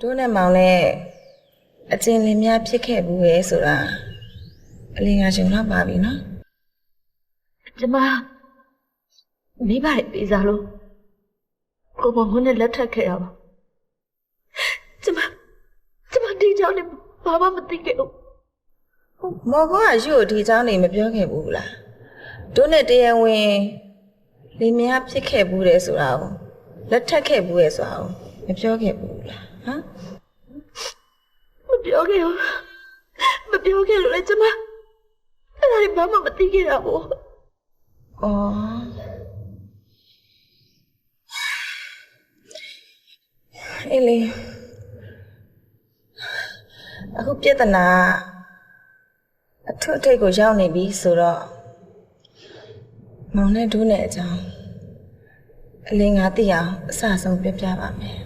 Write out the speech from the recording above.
တို့နဲ့မောင်နဲ့အကျဉ်လင်များဖြစ်ခဲ့ဘူးရဲ့ဆိုတာအလင်းငါရှင်တော့ပါပြီနော်ကျမမိဘတွေပေးစားလို့ကိုမောင်ကိုနဲ့လက်ထပ်ခဲ့ရပါကျမကျမဒီကြောင့်လည်းဘာမှမသိခဲ့ဘူးမော်ကောကယူ့ကိုဒီအကြောင်းနေမပြောခဲ့ဘူးလားတို့နဲ့တရားဝင်လင်များဖြစ်ခဲ့ဘူးတဲ့ဆိုတာကိုလက်ထပ်ခဲ့ဘူးရဲ့ဆိုတာကို မပြောခဲ့ဘူးလားဟမ်မပြောခဲ့ဘူးမပြောခဲ့လို့လည်းကျမအဲ့ဒါတွေဘာမှမသိခဲ့တာဘူး။အော်အေးလေအခုပြဿနာအထွတ်အထိပ်ကိုရောက်နေပြီဆိုတော့မောင်နဲ့ဒူးနဲ့အကြောင်းအလင်းငါသိအောင်အစအဆုံးပြပြပါမယ်